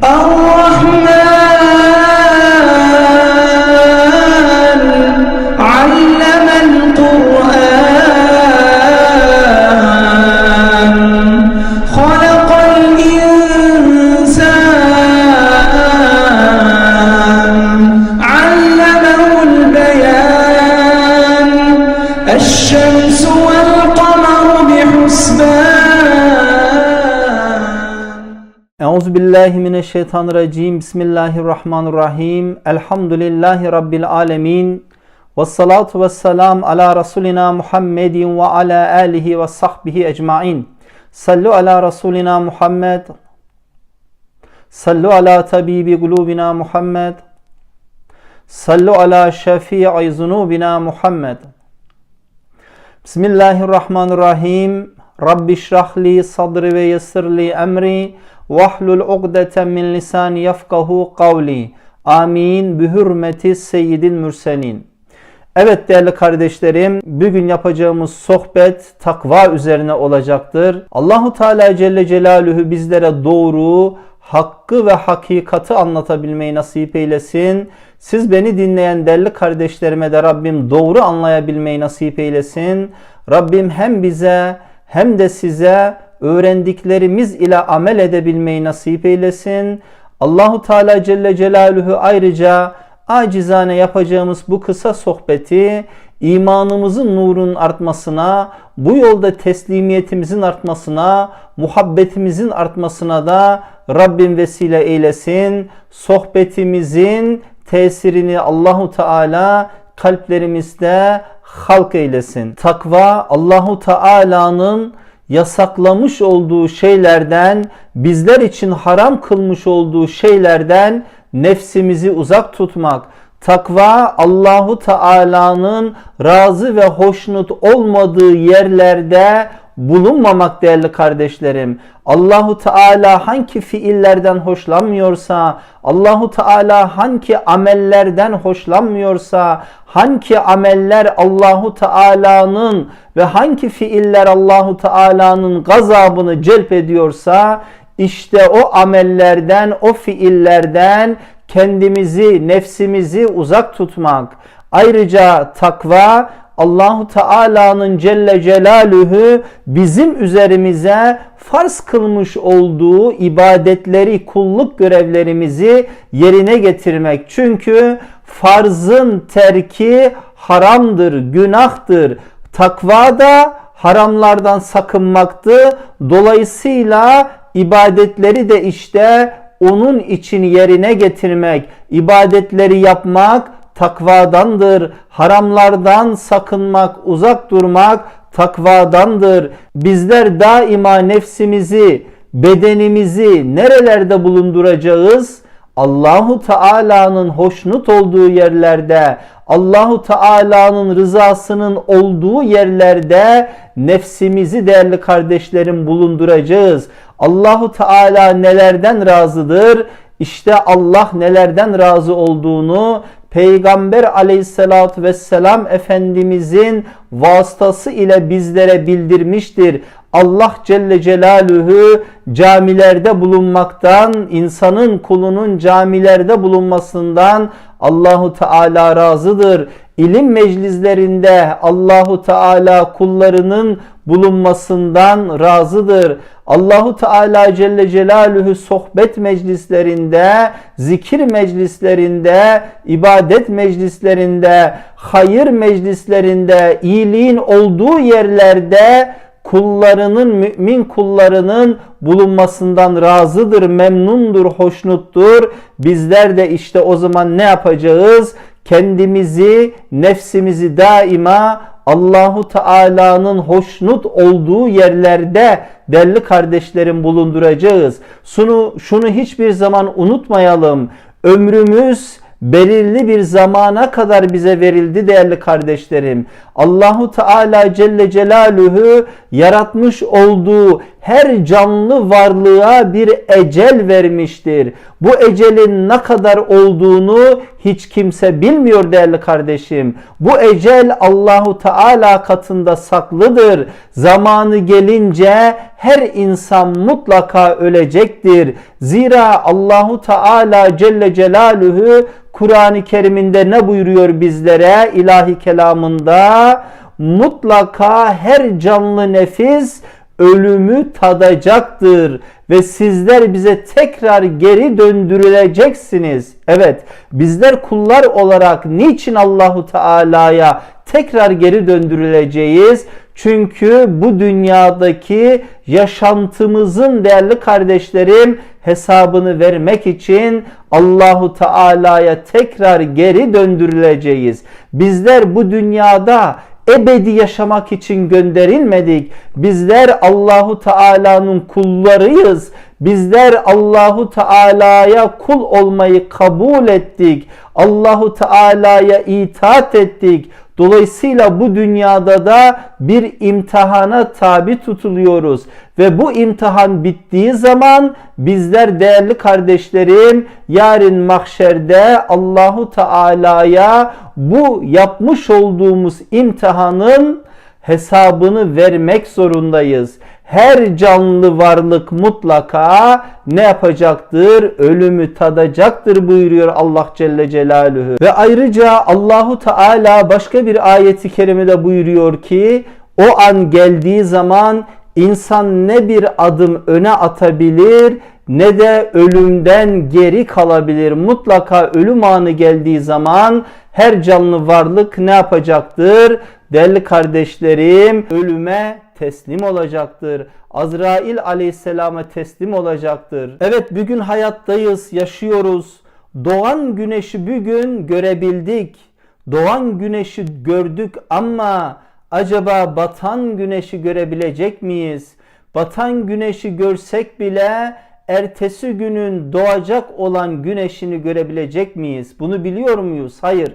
把我。Billahi mineşşeytanirracim. Bismillahirrahmanirrahim. Elhamdülillahi rabbil alamin. Ves salatu vesselam ala rasulina Muhammedin ve ala alihi ve sahbihi ecmaîn. Sallu ala rasulina Muhammed. Sallu ala tabibi kulubina Muhammed. Sallu ala şefii zunubina Muhammed. Bismillahirrahmanirrahim. Rabbi şrahli sadri ve yessirli emri. Vahlul ugdeten min lisani yafkahu kavli. Amin. Bi hürmeti seyyidil mürselin. Evet değerli kardeşlerim, bugün yapacağımız sohbet takva üzerine olacaktır. Allahu Teala Celle Celaluhu bizlere doğru, hakkı ve hakikati anlatabilmeyi nasip eylesin. Siz beni dinleyen değerli kardeşlerime de Rabbim doğru anlayabilmeyi nasip eylesin. Rabbim hem bize hem de size öğrendiklerimiz ile amel edebilmeyi nasip eylesin. Allahu Teala Celle Celaluhu ayrıca acizane yapacağımız bu kısa sohbeti imanımızın nurunun artmasına, bu yolda teslimiyetimizin artmasına, muhabbetimizin artmasına da Rabbim vesile eylesin. Sohbetimizin tesirini Allahu Teala kalplerimizde halk eylesin. Takva Allahu Teala'nın yasaklamış olduğu şeylerden, bizler için haram kılmış olduğu şeylerden nefsimizi uzak tutmak. Takva Allahu Teala'nın razı ve hoşnut olmadığı yerlerde bulunmamak değerli kardeşlerim. Allahu Teala hangi fiillerden hoşlanmıyorsa, Allahu Teala hangi amellerden hoşlanmıyorsa, hangi ameller Allahu Teala'nın ve hangi fiiller Allahu Teala'nın gazabını celp ediyorsa, işte o amellerden, o fiillerden kendimizi, nefsimizi uzak tutmak. Ayrıca takva Allahu Teala'nın Celle Celaluhu bizim üzerimize farz kılmış olduğu ibadetleri, kulluk görevlerimizi yerine getirmek. Çünkü farzın terki haramdır, günahtır. Takva da haramlardan sakınmaktı. Dolayısıyla ibadetleri de işte onun için yerine getirmek, ibadetleri yapmak takvadandır. Haramlardan sakınmak, uzak durmak takvadandır. Bizler daima nefsimizi, bedenimizi nerelerde bulunduracağız? Allahu Teala'nın hoşnut olduğu yerlerde, Allahu Teala'nın rızasının olduğu yerlerde nefsimizi değerli kardeşlerim bulunduracağız. Allahu Teala nelerden razıdır? İşte Allah nelerden razı olduğunu Peygamber aleyhissalatü vesselam Efendimizin vasıtası ile bizlere bildirmiştir. Allah Celle Celaluhu camilerde bulunmaktan, insanın kulunun camilerde bulunmasından Allahu Teala razıdır. İlim meclislerinde Allahu Teala kullarının bulunmasından razıdır. Allahu Teala Celle Celaluhu sohbet meclislerinde, zikir meclislerinde, ibadet meclislerinde, hayır meclislerinde, iyiliğin olduğu yerlerde kullarının, mümin kullarının bulunmasından razıdır, memnundur, hoşnuttur. Bizler de işte o zaman ne yapacağız? Kendimizi, nefsimizi daima Allahu Teala'nın hoşnut olduğu yerlerde değerli kardeşlerim bulunduracağız. Şunu, şunu hiçbir zaman unutmayalım. Ömrümüz belirli bir zamana kadar bize verildi değerli kardeşlerim. Allahu Teala Celle Celaluhu yaratmış olduğu her canlı varlığa bir ecel vermiştir. Bu ecelin ne kadar olduğunu hiç kimse bilmiyor değerli kardeşim. Bu ecel Allahu Teala katında saklıdır. Zamanı gelince her insan mutlaka ölecektir. Zira Allahu Teala Celle Celaluhu Kur'an-ı Kerim'inde ne buyuruyor bizlere ilahi kelamında? Mutlaka her canlı nefis ölümü tadacaktır ve sizler bize tekrar geri döndürüleceksiniz. Evet, bizler kullar olarak niçin Allahu Teala'ya tekrar geri döndürüleceğiz? Çünkü bu dünyadaki yaşantımızın değerli kardeşlerim hesabını vermek için Allahu Teala'ya tekrar geri döndürüleceğiz. Bizler bu dünyada ebedi yaşamak için gönderilmedik. Bizler Allahu Teala'nın kullarıyız. Bizler Allahu Teala'ya kul olmayı kabul ettik. Allahu Teala'ya itaat ettik. Dolayısıyla bu dünyada da bir imtihana tabi tutuluyoruz ve bu imtihan bittiği zaman bizler değerli kardeşlerim yarın mahşerde Allahu Teala'ya bu yapmış olduğumuz imtihanın hesabını vermek zorundayız. Her canlı varlık mutlaka ne yapacaktır? Ölümü tadacaktır buyuruyor Allah Celle Celaluhu. Ve ayrıca Allahu Teala başka bir ayeti kerimede buyuruyor ki o an geldiği zaman insan ne bir adım öne atabilir ne de ölümden geri kalabilir. Mutlaka ölüm anı geldiği zaman her canlı varlık ne yapacaktır? Değerli kardeşlerim ölüme teslim olacaktır. Azrail aleyhisselama teslim olacaktır. Evet bugün hayattayız, yaşıyoruz. Doğan güneşi bugün görebildik. Doğan güneşi gördük ama acaba batan güneşi görebilecek miyiz? Batan güneşi görsek bile ertesi günün doğacak olan güneşini görebilecek miyiz? Bunu biliyor muyuz? Hayır.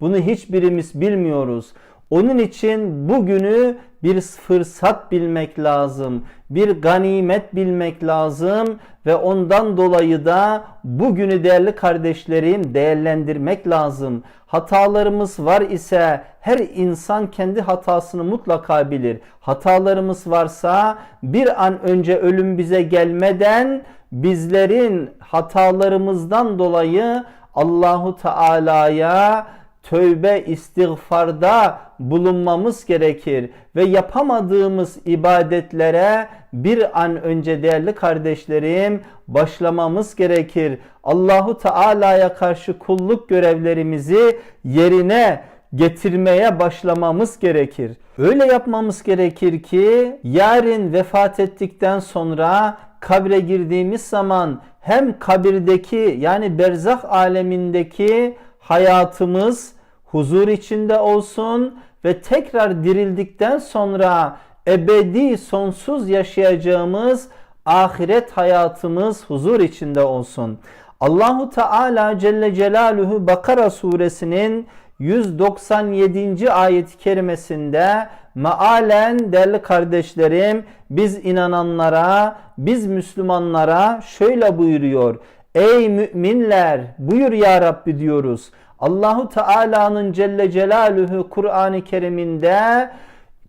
Bunu hiçbirimiz bilmiyoruz. Onun için bugünü bir fırsat bilmek lazım. Bir ganimet bilmek lazım ve ondan dolayı da bugünü değerli kardeşlerim değerlendirmek lazım. Hatalarımız var ise her insan kendi hatasını mutlaka bilir. Hatalarımız varsa bir an önce ölüm bize gelmeden bizlerin hatalarımızdan dolayı Allahu Teala'ya tövbe istiğfarda bulunmamız gerekir ve yapamadığımız ibadetlere bir an önce değerli kardeşlerim başlamamız gerekir. Allahu Teala'ya karşı kulluk görevlerimizi yerine getirmeye başlamamız gerekir. Öyle yapmamız gerekir ki yarın vefat ettikten sonra kabre girdiğimiz zaman hem kabirdeki yani berzah alemindeki hayatımız huzur içinde olsun ve tekrar dirildikten sonra ebedi sonsuz yaşayacağımız ahiret hayatımız huzur içinde olsun. Allahu Teala Celle Celaluhu Bakara suresinin 197. ayet-i kerimesinde mealen değerli kardeşlerim biz inananlara, biz Müslümanlara şöyle buyuruyor. Ey müminler buyur ya Rabbi diyoruz. Allahu Teala'nın Celle Celaluhu Kur'an-ı Kerim'inde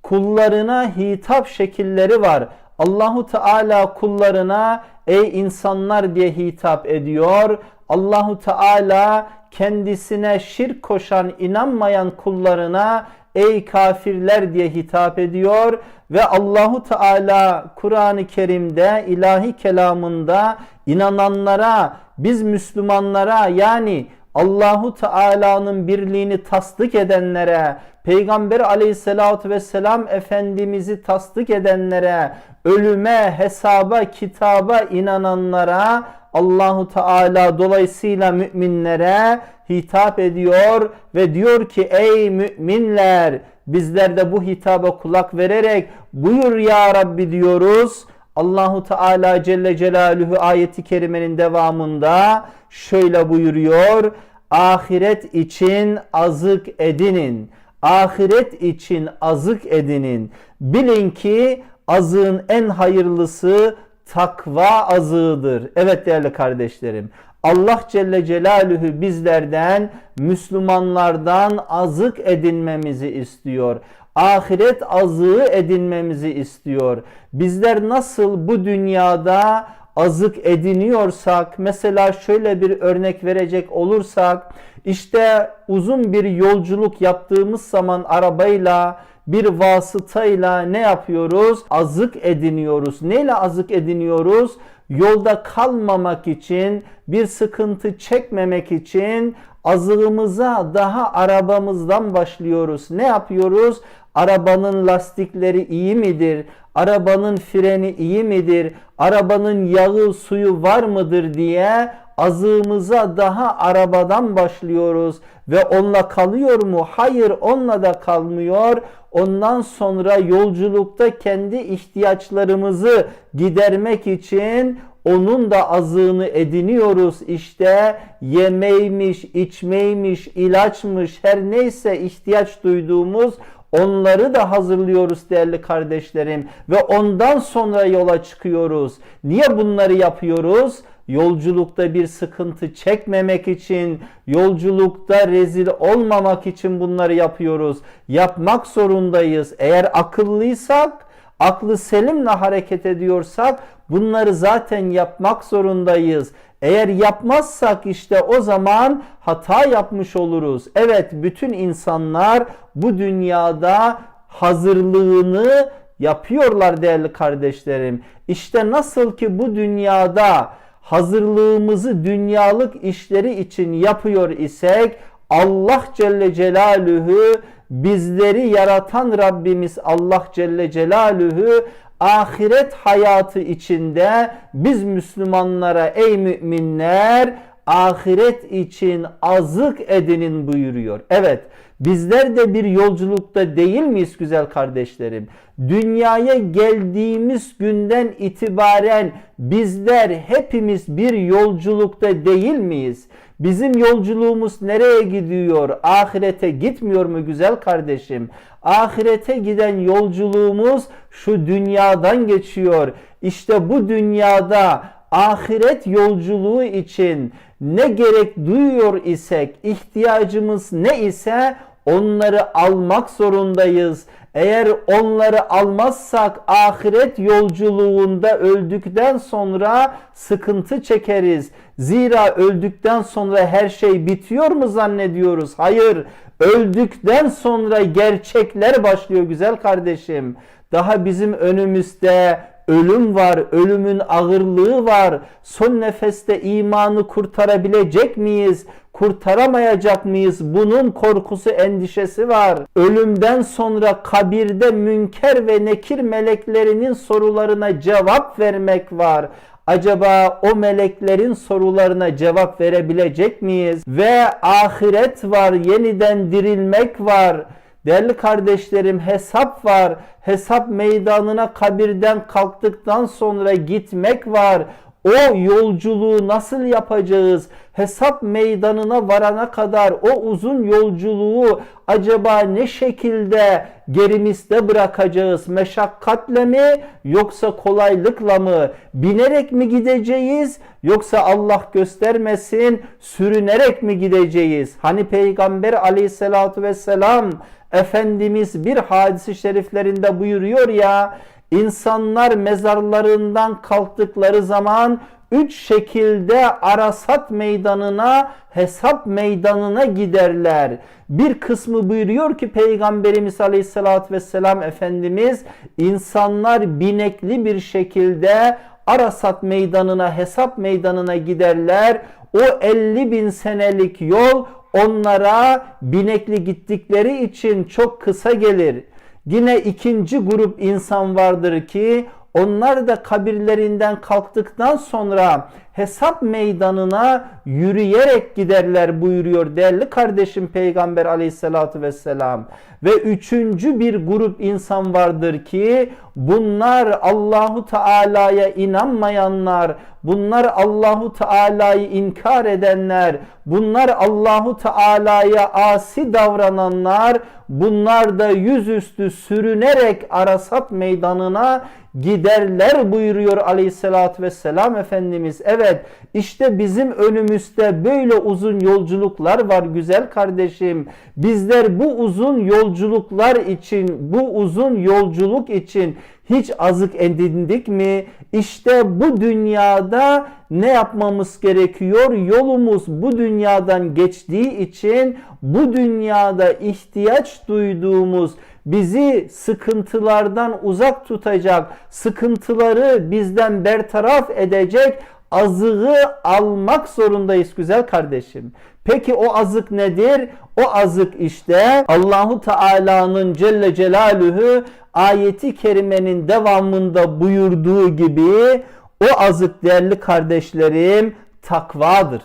kullarına hitap şekilleri var. Allahu Teala kullarına ey insanlar diye hitap ediyor. Allahu Teala kendisine şirk koşan, inanmayan kullarına ey kafirler diye hitap ediyor ve Allahu Teala Kur'an-ı Kerim'de ilahi kelamında inananlara, biz Müslümanlara yani Allahu Teala'nın birliğini tasdik edenlere, Peygamber aleyhissalatü vesselam Efendimiz'i tasdik edenlere, ölüme, hesaba, kitaba inananlara Allahu Teala dolayısıyla müminlere hitap ediyor ve diyor ki ey müminler bizler de bu hitaba kulak vererek buyur ya Rabbi diyoruz. Allahu Teala Celle Celaluhu ayeti kerimenin devamında şöyle buyuruyor. Ahiret için azık edinin. Ahiret için azık edinin. Bilin ki azığın en hayırlısı takva azığıdır. Evet değerli kardeşlerim. Allah Celle Celaluhu bizlerden Müslümanlardan azık edinmemizi istiyor. Ahiret azığı edinmemizi istiyor. Bizler nasıl bu dünyada azık ediniyorsak mesela şöyle bir örnek verecek olursak işte uzun bir yolculuk yaptığımız zaman arabayla bir vasıtayla ne yapıyoruz? Azık ediniyoruz. Neyle azık ediniyoruz? Yolda kalmamak için, bir sıkıntı çekmemek için azığımıza daha arabamızdan başlıyoruz. Ne yapıyoruz? Arabanın lastikleri iyi midir? Arabanın freni iyi midir? Arabanın yağı suyu var mıdır diye azığımıza daha arabadan başlıyoruz ve onunla kalıyor mu? Hayır onunla da kalmıyor. Ondan sonra yolculukta kendi ihtiyaçlarımızı gidermek için onun da azığını ediniyoruz. İşte yemeğmiş, içmeymiş, ilaçmış her neyse ihtiyaç duyduğumuz Onları da hazırlıyoruz değerli kardeşlerim ve ondan sonra yola çıkıyoruz. Niye bunları yapıyoruz? Yolculukta bir sıkıntı çekmemek için, yolculukta rezil olmamak için bunları yapıyoruz. Yapmak zorundayız. Eğer akıllıysak, aklı selimle hareket ediyorsak bunları zaten yapmak zorundayız. Eğer yapmazsak işte o zaman hata yapmış oluruz. Evet bütün insanlar bu dünyada hazırlığını yapıyorlar değerli kardeşlerim. İşte nasıl ki bu dünyada hazırlığımızı dünyalık işleri için yapıyor isek Allah Celle Celaluhu bizleri yaratan Rabbimiz Allah Celle Celaluhu ahiret hayatı içinde biz Müslümanlara ey müminler ahiret için azık edinin buyuruyor. Evet bizler de bir yolculukta değil miyiz güzel kardeşlerim? Dünyaya geldiğimiz günden itibaren bizler hepimiz bir yolculukta değil miyiz? Bizim yolculuğumuz nereye gidiyor? Ahirete gitmiyor mu güzel kardeşim? Ahirete giden yolculuğumuz şu dünyadan geçiyor. İşte bu dünyada ahiret yolculuğu için ne gerek duyuyor isek, ihtiyacımız ne ise onları almak zorundayız. Eğer onları almazsak ahiret yolculuğunda öldükten sonra sıkıntı çekeriz. Zira öldükten sonra her şey bitiyor mu zannediyoruz? Hayır. Öldükten sonra gerçekler başlıyor güzel kardeşim. Daha bizim önümüzde ölüm var, ölümün ağırlığı var. Son nefeste imanı kurtarabilecek miyiz? Kurtaramayacak mıyız? Bunun korkusu, endişesi var. Ölümden sonra kabirde münker ve nekir meleklerinin sorularına cevap vermek var. Acaba o meleklerin sorularına cevap verebilecek miyiz? Ve ahiret var, yeniden dirilmek var. Değerli kardeşlerim hesap var. Hesap meydanına kabirden kalktıktan sonra gitmek var. O yolculuğu nasıl yapacağız? Hesap meydanına varana kadar o uzun yolculuğu acaba ne şekilde gerimizde bırakacağız? Meşakkatle mi yoksa kolaylıkla mı? Binerek mi gideceğiz yoksa Allah göstermesin sürünerek mi gideceğiz? Hani Peygamber aleyhissalatu vesselam Efendimiz bir hadisi şeriflerinde buyuruyor ya insanlar mezarlarından kalktıkları zaman üç şekilde arasat meydanına, hesap meydanına giderler. Bir kısmı buyuruyor ki Peygamberimiz Aleyhisselatü Vesselam Efendimiz insanlar binekli bir şekilde Arasat meydanına, hesap meydanına giderler. O 50 bin senelik yol onlara binekli gittikleri için çok kısa gelir. Yine ikinci grup insan vardır ki onlar da kabirlerinden kalktıktan sonra hesap meydanına yürüyerek giderler buyuruyor değerli kardeşim Peygamber aleyhissalatü vesselam. Ve üçüncü bir grup insan vardır ki bunlar Allahu Teala'ya inanmayanlar, bunlar Allahu Teala'yı inkar edenler, bunlar Allahu Teala'ya asi davrananlar, bunlar da yüzüstü sürünerek Arasat meydanına giderler buyuruyor aleyhissalatü vesselam Efendimiz. Evet işte bizim önümüzde böyle uzun yolculuklar var güzel kardeşim. Bizler bu uzun yolculuklar için bu uzun yolculuk için hiç azık edindik mi? İşte bu dünyada ne yapmamız gerekiyor? Yolumuz bu dünyadan geçtiği için bu dünyada ihtiyaç duyduğumuz bizi sıkıntılardan uzak tutacak, sıkıntıları bizden bertaraf edecek azığı almak zorundayız güzel kardeşim. Peki o azık nedir? O azık işte Allahu Teala'nın Celle Celaluhu ayeti kerimenin devamında buyurduğu gibi o azık değerli kardeşlerim takvadır.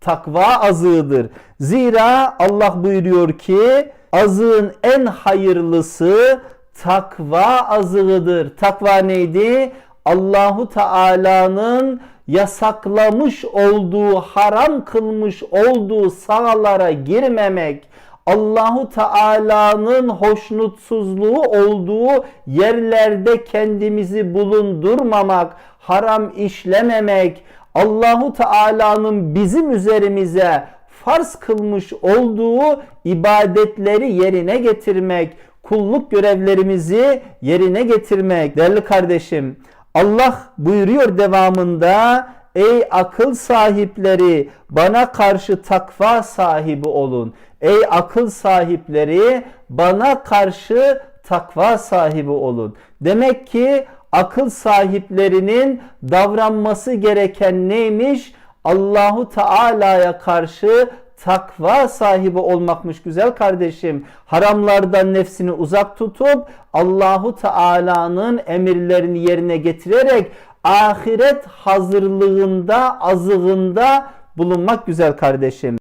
Takva azığıdır. Zira Allah buyuruyor ki azığın en hayırlısı takva azığıdır. Takva neydi? Allahu Teala'nın yasaklamış olduğu, haram kılmış olduğu sahalara girmemek, Allahu Teala'nın hoşnutsuzluğu olduğu yerlerde kendimizi bulundurmamak, haram işlememek, Allahu Teala'nın bizim üzerimize farz kılmış olduğu ibadetleri yerine getirmek, kulluk görevlerimizi yerine getirmek. Değerli kardeşim, Allah buyuruyor devamında Ey akıl sahipleri bana karşı takva sahibi olun. Ey akıl sahipleri bana karşı takva sahibi olun. Demek ki akıl sahiplerinin davranması gereken neymiş? Allahu Teala'ya karşı takva sahibi olmakmış güzel kardeşim. Haramlardan nefsini uzak tutup Allahu Teala'nın emirlerini yerine getirerek ahiret hazırlığında, azığında bulunmak güzel kardeşim.